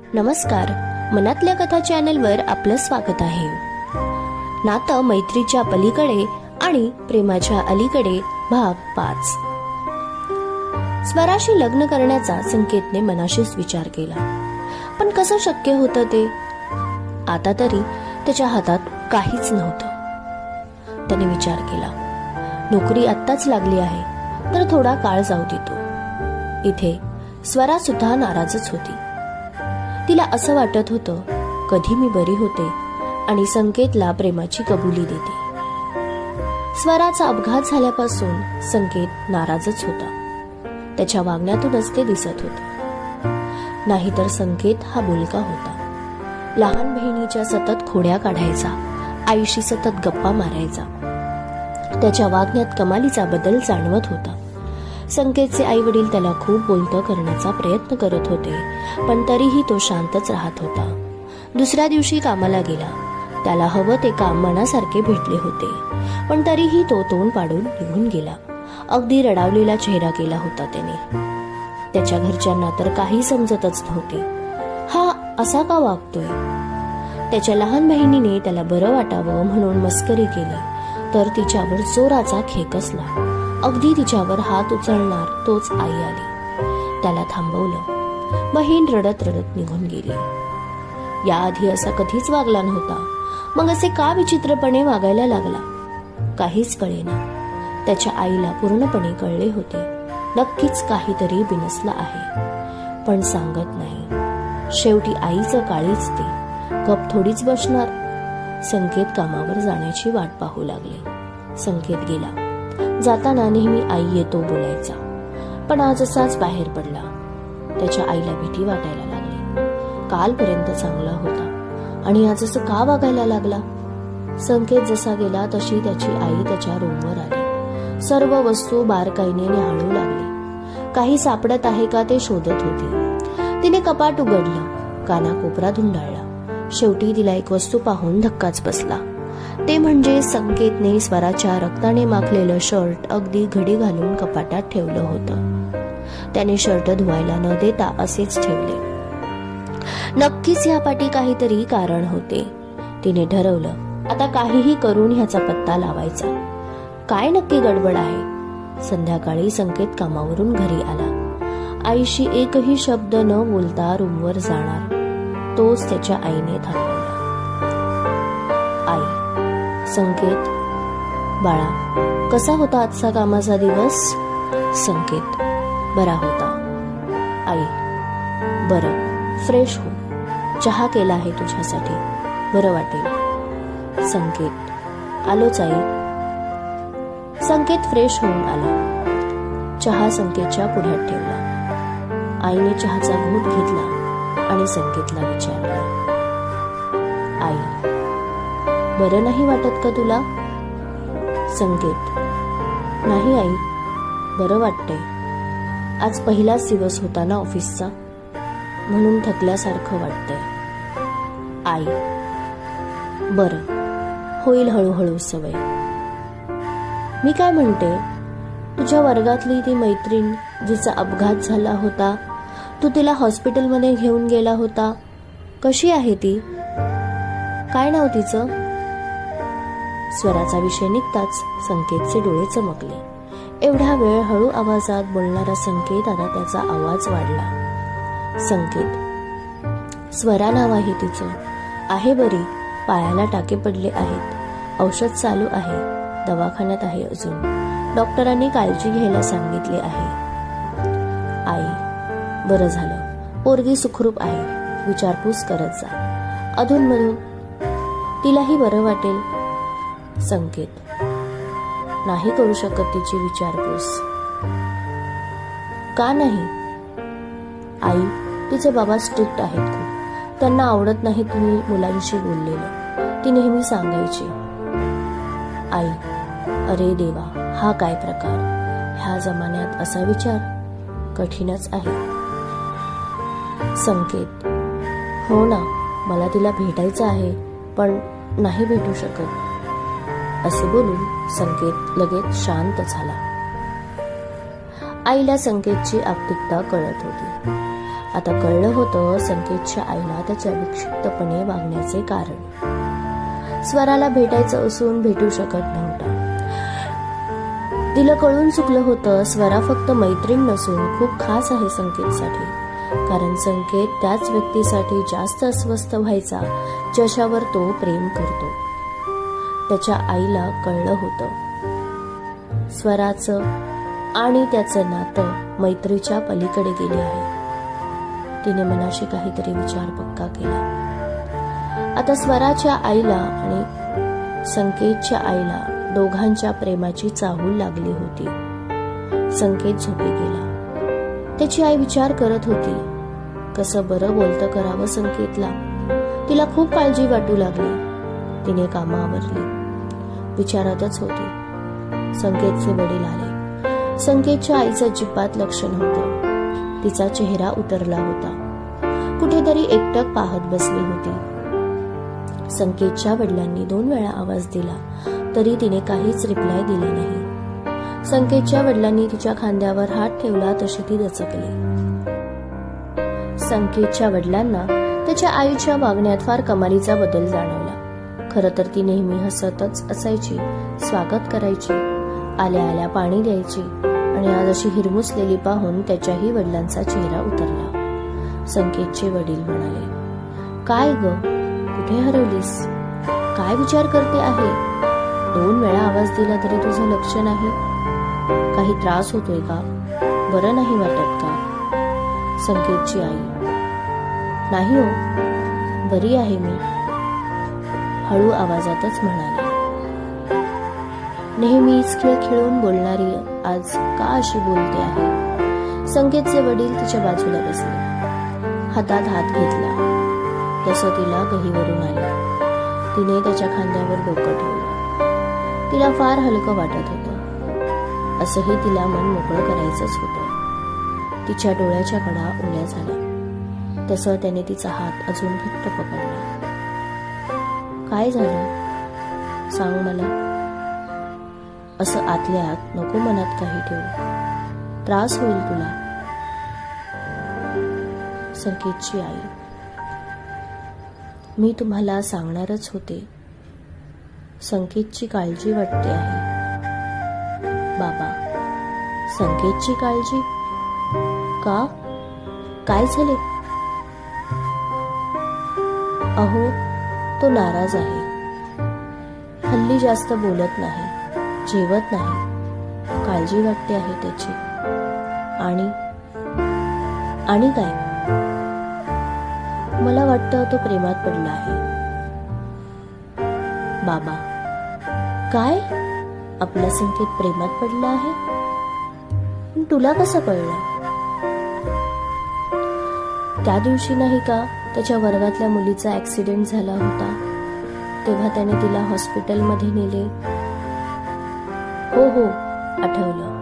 नमस्कार. मनातल्या कथा चॅनलवर आपलं स्वागत आहे. नातं मैत्रीच्या पलीकडे आणि प्रेमाच्या अलीकडे भाग पाच. स्वराशी लग्न करण्याचा संकेतने मनाशीच विचार केला. पण कसं शक्य होतं ते? आता तरी त्याच्या हातात काहीच नव्हतं. त्याने विचार केला. नोकरी आत्ताच लागली आहे तर थोडा काळ जाऊ देतो. इथे स्वरा सुद्धा नाराजच होती. तिला असं वाटत होतं कधी मी बरी होते आणि संकेतला प्रेमाची कबुली देते. स्वराचा अपघात झाल्यापासून संकेत नाराजच होता. त्याच्या वागण्यातूनच ते दिसत होत. नाहीतर संकेत हा बोलका होता. लहान बहिणीच्या सतत खोड्या काढायचा आईशी सतत गप्पा मारायचा. त्याच्या वागण्यात कमालीचा बदल जाणवत होता. संकेतचे आई वडील त्याला खूप बोलतं करण्याचा प्रयत्न करत होते. पण तरीही तो शांतच राहत होता. दुसऱ्या दिवशी कामाला गेला. त्याला हवं ते काम मनासारखे भेटले होते. पण तरीही तो तोंड पाडून निघून गेला. अगदी रडावलेला चेहरा केला होता त्याने. त्याच्या घरच्यांना तर काही समजतच नव्हते. हा असा का वागतोय? त्याच्या लहान बहिणीने त्याला बरं वाटावं म्हणून मस्करी केली. तर तिच्यावर जोराचा खेकसला अगदी तिच्यावर हात उचलणार तोच आई आली. त्याला थांबवलं. बहीण रडत रडत निघून गेली. याआधी असा कधीच वागला नव्हता. मग असे का विचित्रपणे वागायला लागला? काहीच कळेना. त्याच्या आईला पूर्णपणे कळले होते. नक्कीच काहीतरी बिनसलं आहे. पण सांगत नाही. शेवटी आईचं काळीच ते. गप थोडीच बसणार. संकेत कामावर जाण्याची वाट पाहू लागले. संकेत गेला. जाताना नेहमी आई येतो बोलायचा. पण आज असाच बाहेर पडला. त्याच्या आईला भीती वाटायला लागली. कालपर्यंत चांगला होता. आणि आज असं का वागायला लागला? संकेत जसा गेला तशी त्याची आई त्याच्या रूमवर आली. सर्व वस्तू बारकाईने न्याहाळू लागली. काही सापडत आहे का ते शोधत होती. तिने कपाट उघडलं कानाकोपरा धुंडाळला. शेवटी तिला एक वस्तू पाहून धक्काच बसला. ते म्हणजे संकेतने स्वराच्या रक्ताने माखलेलं शर्ट अगदी घडी घालून कपाटात ठेवलं होतं. त्याने शर्ट धुवायला न देता असेच ठेवले. नक्कीच या पाठी काहीतरी कारण होते. तिने ठरवलं आता काहीही करून ह्याचा पत्ता लावायचा. काय नक्की गडबड आहे? संध्याकाळी संकेत कामावरून घरी आला. आईशी एकही शब्द न बोलता रूमवर जाणार. तोच त्याच्या आईने थांबवला. आई संकेत बाळा कसा होता आजचा कामाचा दिवस? संकेत बरा होता. आई बरं फ्रेश हो. चहा केला आहे तुझ्यासाठी. बरं वाटेल. संकेत. आलोच आई. संकेत फ्रेश होऊन आला. चहा संकेतच्या पुढ्यात ठेवला. आईने चहाचा घोट घेतला आणि संकेतला विचारला. आई बरं नाही वाटत का तुला? संकेत नाही आई बरं वाटतंय. आज पहिलाच दिवस होता ना ऑफिसचा? म्हणून थकल्यासारखं वाटतंय. आई. बरं. होईल हळूहळू सवय. मी काय म्हणते? तुझ्या वर्गातली ती मैत्रीण जिचा अपघात झाला होता तू तिला हॉस्पिटलमध्ये घेऊन गेला होता कशी आहे ती? काय नाव तिचं? स्वराचा विषय निघताच संकेतचे डोळे चमकले. एवढा वेळ हळू आवाजात बोलणारा संकेत आता त्याचा आवाज वाढला. संकेत स्वरा नाव आहे तिचं. आहे बरी पायाला टाके पडले आहेत. औषध चालू आहे दवाखान्यात आहे अजून. डॉक्टरांनी काळजी घ्यायला सांगितले आहे. आई बरं झालं. पोरगी सुखरूप आहे. विचारपूस करत जा. अधूनमधून तिलाही बरं वाटेल. संकेत नाही करू शकत तिची विचारपूस. का नाही? आई तिचे बाबा स्ट्रिक्ट आहेत खूप. त्यांना आवडत नाही तुम्ही मुलांशी बोललेलं. ती नेहमी सांगायची. आई अरे देवा हा काय प्रकार? ह्या जमान्यात असा विचार कठीणच आहे. संकेत. हो ना मला तिला भेटायचं आहे पण नाही भेटू शकत. असे बोलून संकेत लगेच शांत झाला. आईला संकेतची आपतिकता कळत होती. आता कळलं होतं संकेतच्या आईला त्याच्या विक्षिप्तपणे वागण्याचे कारण. स्वराला भेटायचं असून भेटू शकत नव्हता. तिला कळून चुकलं होतं स्वरा फक्त मैत्रीण नसून खूप खास आहे संकेतसाठी. कारण संकेत त्याच व्यक्तीसाठी जास्त अस्वस्थ व्हायचा ज्याच्यावर तो प्रेम करतो. त्याच्या आईला कळलं होतं. स्वराचं आणि त्याचं नातं मैत्रीच्या पलीकडे गेले आहे. तिने मनाशी काहीतरी विचार पक्का केला. आता स्वराच्या आईला आणि संकेतच्या आईला दोघांच्या प्रेमाची चाहूल लागली होती. संकेत झोपी गेला. त्याची आई विचार करत होती. कसं बरं बोलतं करावं संकेतला. तिला खूप काळजी वाटू लागली. तिने कामावरली आवरली विचारातच होती. संकेतचे वडील आले. संकेतच्या आईचं अजिबात लक्ष नव्हतं तिचा चेहरा उतरला होता. कुठेतरी एकटक पाहत बसली होती. संकेतच्या वडिलांनी दोन वेळा आवाज दिला तरी तिने काहीच रिप्लाय दिला नाही. संकेतच्या वडिलांनी तिच्या खांद्यावर हात ठेवला तशी ती दचकली. संकेतच्या वडिलांना त्याच्या आईच्या वागण्यात फार कमालीचा बदल जाणवला. खरं तर ती नेहमी हसतच असायची स्वागत करायची आल्या आल्या पाणी द्यायची आणि आज अशी हिरमुसलेली पाहून त्याच्याही वडिलांचा चेहरा उतरला. संकेतचे वडील म्हणाले काय ग? कुठे हरवलीस? काय विचार करते आहे? दोन वेळा आवाज दिला तरी तुझं लक्ष नाही? काही त्रास होतोय का? बरं नाही वाटत का? संकेतची आई नाही हो बरी आहे मी. हळू आवाजातच म्हणाली नेहमीच खेळ खेळून बोलणारी आज का अशी बोलते आहे? संकेतचे वडील तिच्या बाजूला बसले. हातात हात घेतला. तसं तिला गहीवरून आले. तिने त्याच्या खांद्यावर डोकं ठेवलं. तिला फार हलकं वाटत होतं. असंही तिला मन मोकळं करायचंच होतं. तिच्या डोळ्याच्या कडा ओल्या झाल्या. तसं त्याने तिचा हात अजून घट्ट पकडला. काय झालं? सांग मला. असं आतल्या आत नको मनात काही ठेवू. त्रास होईल तुला. संकेतची आई. मी तुम्हाला सांगणारच होते. संकेतची काळजी वाटते आहे. बाबा संकेतची काळजी? का? काय झाले? अहो तो नाराज आहे. हल्ली जास्त बोलत नाही जेवत नाही. काळजी वाटते आहे त्याची. आणि आणि काय? मला वाटतं तो प्रेमात पडला आहे. बाबा काय? आपला संकेत प्रेमात पडला आहे? पण तुला कसं कळलं? त्या दिवशी नाही का त्याच्या वर्गातल्या मुलीचा ऍक्सिडेंट झाला होता. तेव्हा त्याने तिला हॉस्पिटलमध्ये नेले. हो हो आठवलं.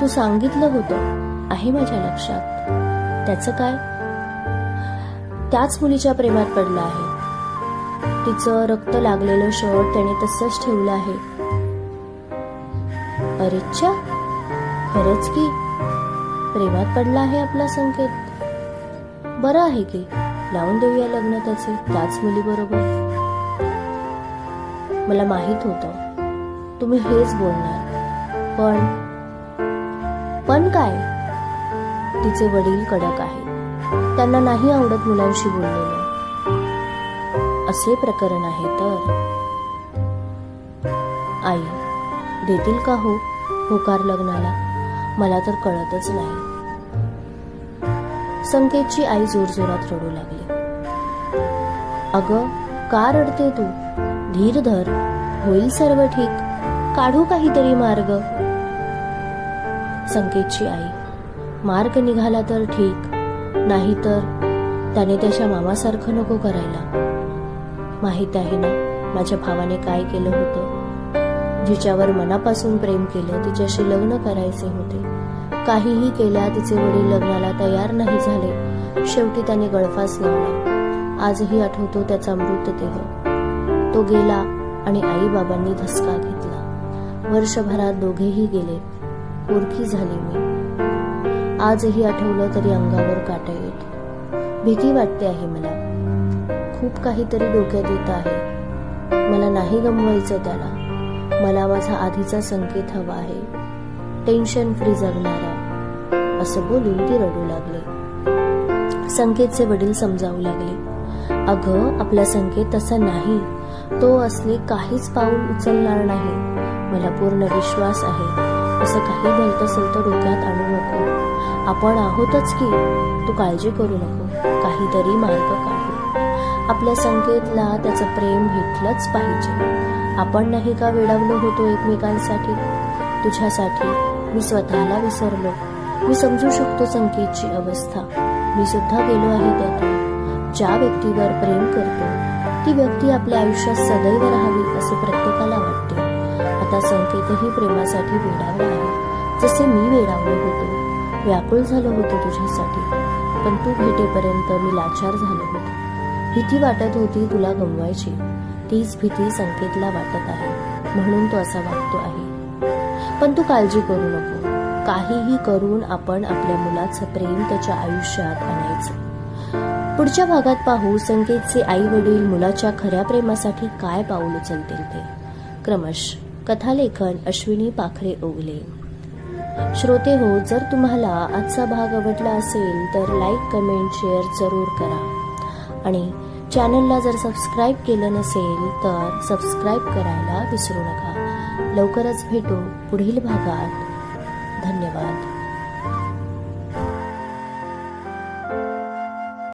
तू सांगितलं होतं आहे माझ्या लक्षात. त्याचं काय? त्याच मुलीच्या प्रेमात पडला आहे. तिचं रक्त लागलेलं शर्ट त्याने तसंच ठेवलं आहे. अरेच्छा खरंच की. प्रेमात पडला आहे आपला संकेत. बरं आहे की? लावून देऊया लग्न त्याचे त्याच मुलीबरोबर मला माहीत होतं. तुम्ही हेच बोलणार. पण पण काय? तिचे वडील कडक आहेत. त्यांना नाही आवडत मुलांशी बोललेलं. असे प्रकरण आहे तर? आई देतील का हो? होकार लग्नाला? मला तर कळतच नाही. संकेतची आई जोरजोरात रडू लागली. अगं का रडते तू? धीर धर. होईल सर्व ठीक. काढू काहीतरी मार्ग. संकेतची आई मार्ग निघाला तर ठीक. नाही तर त्याने त्याच्या मामासारखं नको करायला. माहीत आहे ना माझ्या भावाने काय केलं होतं? जिच्यावर मनापासून प्रेम केलं तिच्याशी लग्न करायचे होते. काहीही केल्या तिचे वडील लग्नाला तयार नाही झाले. शेवटी त्याने गळफास लावला. आजही आठवतो त्याचा मृतदेह तो गेला आणि आई बाबांनी धसका घेतला. वर्षभरात दोघेही गेले. ओळखी झाली मी. आजही आठवलं तरी अंगावर काटा येतो. भीती वाटते आहे मला. खूप काहीतरी डोक्यात येत आहे. मला नाही गमवायचं त्याला. मला माझा आधीचा संकेत हवा आहे. टेन्शन फ्री जगणारा. असं बोलून ती रडू लागले. संकेतचे वडील समजावू लागले. अगं आपला संकेत तसा नाही. तो असले काहीच पाऊल उचलणार नाही. मला पूर्ण विश्वास आहे. असं काही घालत असेल तर डोक्यात आणू नको. आपण आहोतच की तू काळजी करू नको. काहीतरी मार्ग काढू. आपल्या संकेतला त्याचं प्रेम भेटलंच पाहिजे. आपण नाही का वेडावलो होतो एकमेकांसाठी? तुझ्यासाठी मी स्वतःला विसरलो. मी समजू शकतो संकेतची अवस्था. मी सुद्धा गेलो आहे त्यातून. ज्या व्यक्तीवर प्रेम करतो ती व्यक्ती आपल्या आयुष्यात सदैव राहावी असे प्रत्येकाला वाटते. आता संकेतही प्रेमासाठी वेडावला आहे. जसे मी वेडावलो होतो व्याकुळ झालो होतो तुझ्यासाठी पण तू भेटेपर्यंत मी लाचार झालो होतो. भीती वाटत होती तुला गमवायची. तीच भीती संकेतला वाटत आहे म्हणून तो असा वागतो आहे. पण तू काळजी करू नको. काहीही करून आपण आपल्या मुलाचं प्रेम त्याच्या आयुष्यात आणायचं. पुढच्या भागात पाहू संकेतचे आई वडील मुलाच्या खऱ्या प्रेमासाठी काय पाऊल उचलतील ते. क्रमश कथालेखन अश्विनी पाखरे ओगले श्रोते हो जर तुम्हाला आजचा भाग आवडला असेल तर लाईक कमेंट शेअर जरूर करा. आणि चॅनलला जर सबस्क्राईब केलं नसेल तर सबस्क्राईब करायला विसरू नका. लवकरच भेटू पुढील भागात. धन्यवाद